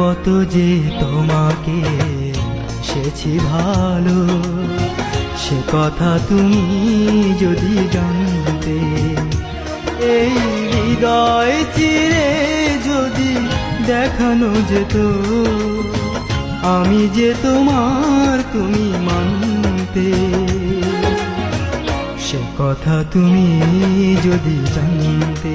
কত যে তোমাকে সেছি ভালো। সে কথা তুমি যদি জানতে, এই হৃদয় চিরে যদি দেখানো যেত, আমি যে তোমার তুমি মানতে। সে কথা তুমি যদি জানতে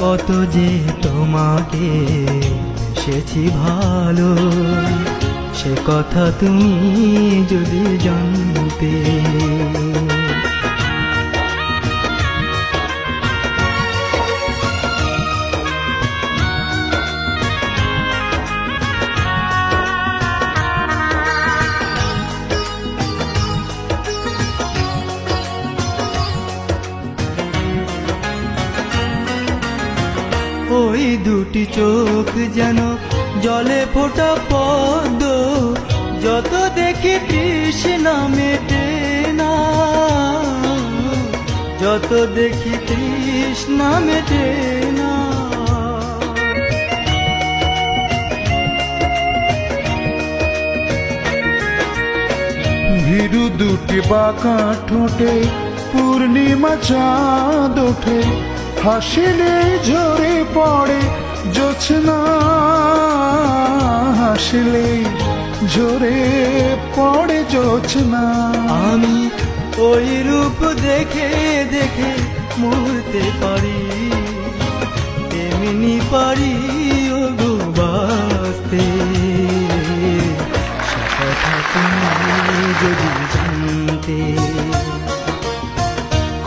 কত যে তোমাকে সেছি ভালো। সে কথা তুমি যদি জানতে ওই দুটি চোখ যেন জলে ফোটা পদ্ম। যত দেখি তৃষ্ণা মেটে না। যত দেখি তৃষ্ণা মেটে না। ভীরু দুটি বাঁকা ঠোঁটে, পূর্ণিমা চাঁদ ওঠে। হাসিলে ঝরে পড়ে জোছনা হাসিলে ঝরে পড়ে জোছনা আমি ওই রূপ দেখে দেখে মরতে পারি। এমনি পারি ও গো বাঁচতে যদি জানতে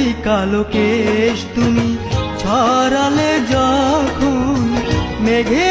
ওই কালো কেশ তুমি ছড়ালে যখন মেঘেরাও